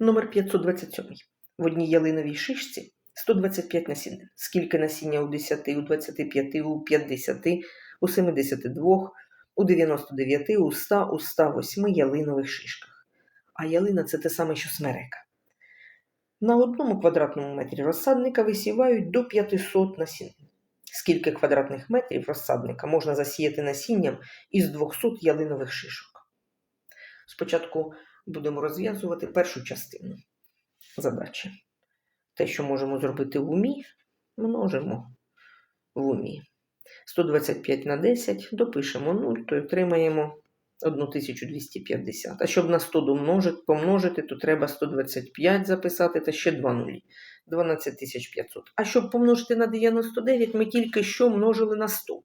Номер 527. В одній ялиновій шишці 125 насінин. Скільки насіння у 10, у 25, у 50, у 72, у 99, у 100, у 108 ялинових шишках. А ялина це те саме, що смерека. На одному квадратному метрі розсадника висівають до 500 насінин. Скільки квадратних метрів розсадника можна засіяти насінням із 200 ялинових шишок? Спочатку будемо розв'язувати першу частину задачі. Те, що можемо зробити в умі, множимо в умі. 125 на 10 допишемо 0, то отримаємо 1250. А щоб на 100 домножити, помножити, то треба 125 записати та ще 2 нулі. 12500. А щоб помножити на 99, ми тільки що множили на 100.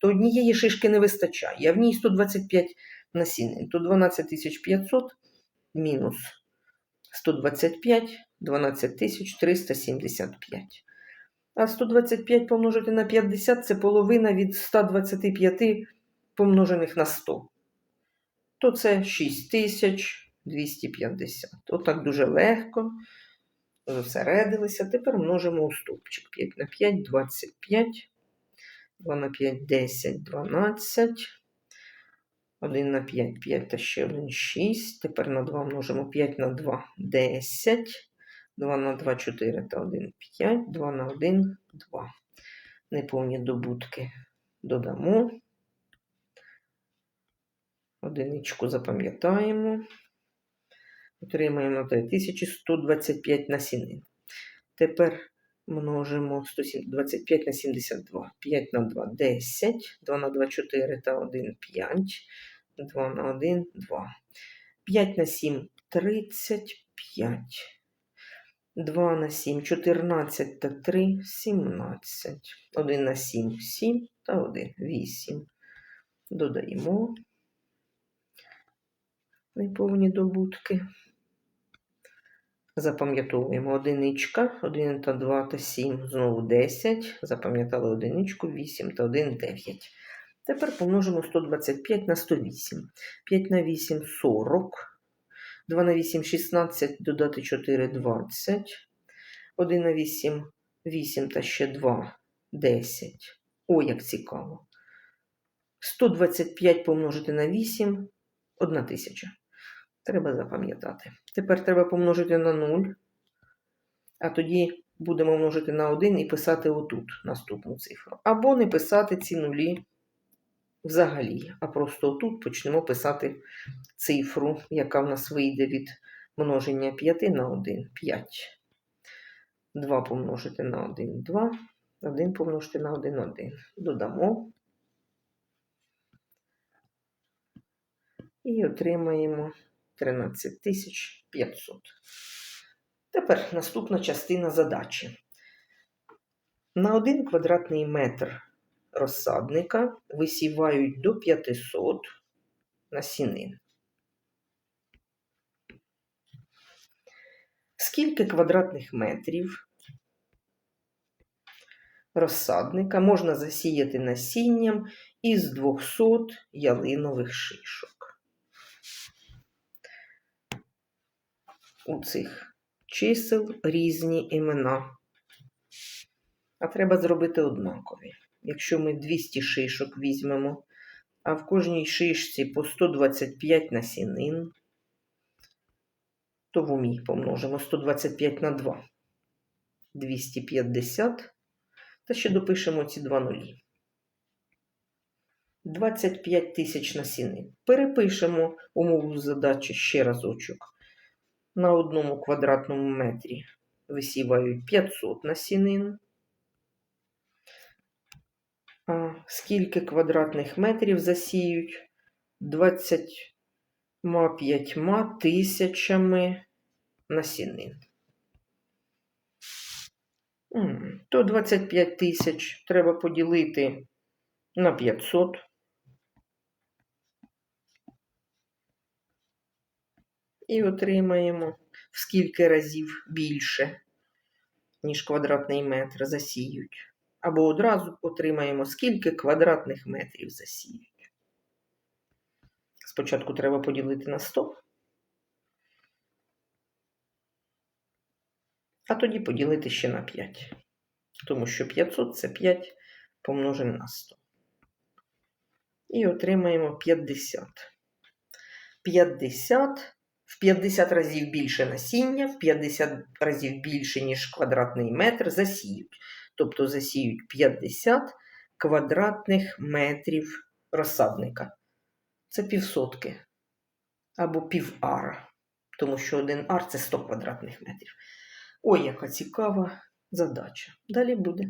То однієї шишки не вистачає, а в ній 125 насінин. То 12500 мінус 125 12375. А 125 помножити на 50 це половина від 125 помножених на 100. То це 6250. Отак дуже легко. Зосередилися. Тепер множимо у стовпчик. 5 на 5 25. 2 на 5 10, 12. 1 на 5, 5 та ще 1, 6. Тепер на 2 множимо 5 на 2, 10. 2 на 2, 4 та 1, 5. 2 на 1, 2. Неповні добутки додамо. Одиничку запам'ятаємо. Отримаємо 3125 насінин. Тепер множимо 125 на 72. 5 на 2 10. 2 на 2 4 та 1 5. 2 на 1 2. 5 на 7 35. 2 на 7 14 та 3 17. 1 на 7 7 та 1 8. Додаємо неповні добутки. Запам'ятовуємо одиничка, 1 та 2 та 7, знову 10. Запам'ятали одиничку, 8 та 1 9. Тепер помножимо 125 на 108. 5 на 8 40. 2 на 8 16, додати 4 20. 1 на 8 8 та ще 2 10. О, як цікаво. 125 помножити на 8 1 тисяча. Треба запам'ятати. Тепер треба помножити на 0, а тоді будемо множити на 1 і писати отут наступну цифру. Або не писати ці нулі взагалі, а просто отут почнемо писати цифру, яка в нас вийде від множення 5 на 1 5. 2 помножити на 1 2. 1 помножити на 1 1. Додамо. І отримаємо 13500. Тепер наступна частина задачі. На 1 квадратний метр розсадника висівають до 500 насінин. Скільки квадратних метрів розсадника можна засіяти насінням із 200 ялинових шишок? У цих чисел різні імена. А треба зробити однакові. Якщо ми 200 шишок візьмемо, а в кожній шишці по 125 насінин, то в умі помножимо 125 на 2. 250. Та ще допишемо ці два нулі. 25 тисяч насінин. Перепишемо умову задачі ще разочок. На одному квадратному метрі висівають 500 насінин. А скільки квадратних метрів засіють? 25 тисячами насінин. То 25 тисяч треба поділити на 500. і отримаємо в скільки разів більше, ніж квадратний метр засіють. Або одразу отримаємо, скільки квадратних метрів засіють. Спочатку треба поділити на 100. А тоді поділити ще на 5. Тому що 500 це 5 помножено на 100. І отримаємо 50. 50 50 разів більше насіння, в 50 разів більше, ніж квадратний метр, засіють. Тобто засіють 50 квадратних метрів розсадника. Це півсотки або півара, тому що один ар це 100 квадратних метрів. Ой, яка цікава задача. Далі буде.